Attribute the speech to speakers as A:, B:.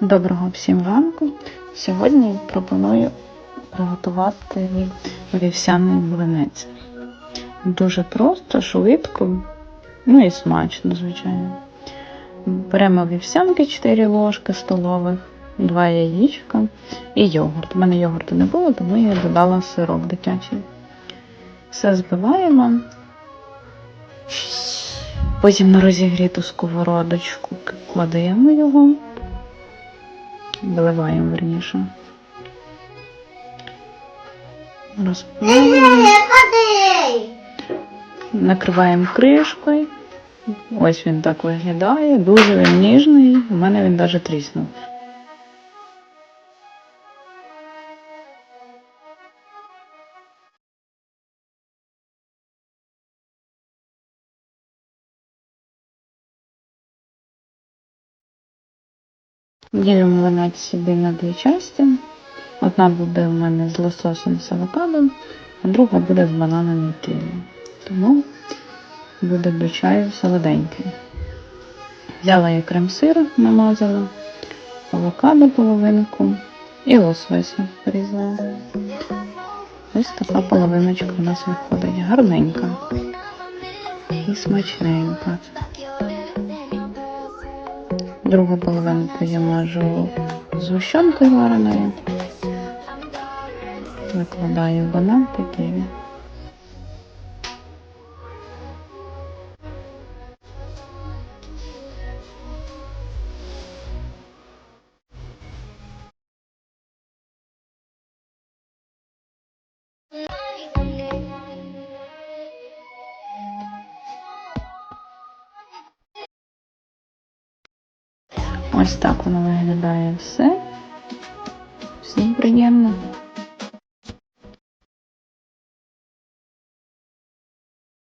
A: Доброго всім ранку. Сьогодні пропоную приготувати вівсяний млинець. Дуже просто, швидко, ну і смачно, звичайно. Беремо вівсянки 4 ложки столових, 2 яєчка і йогурт. У мене йогурту не було, тому я додала сироп дитячий. Все збиваємо. Потім на розігріту сковородочку кладемо його. Виливаємо верніше. Розпливаємо. Накриваємо кришкою. Ось він так виглядає. Дуже він ніжний. У мене він навіть тріснув. Ділимо винець собі на дві частини. Одна буде в мене з лососем з авокадом, а друга буде з бананом і тилем. Тому буде до чаю солоденький. Взяла я крем-сир, намазала, авокадо половинку і лосося порізала. Ось така половиночка у нас виходить. Гарненька і смачненька. Другу половинку я мажу згущенкою вареною. Викладаю банан ківі. Ось так воно виглядає все. Всім приємно.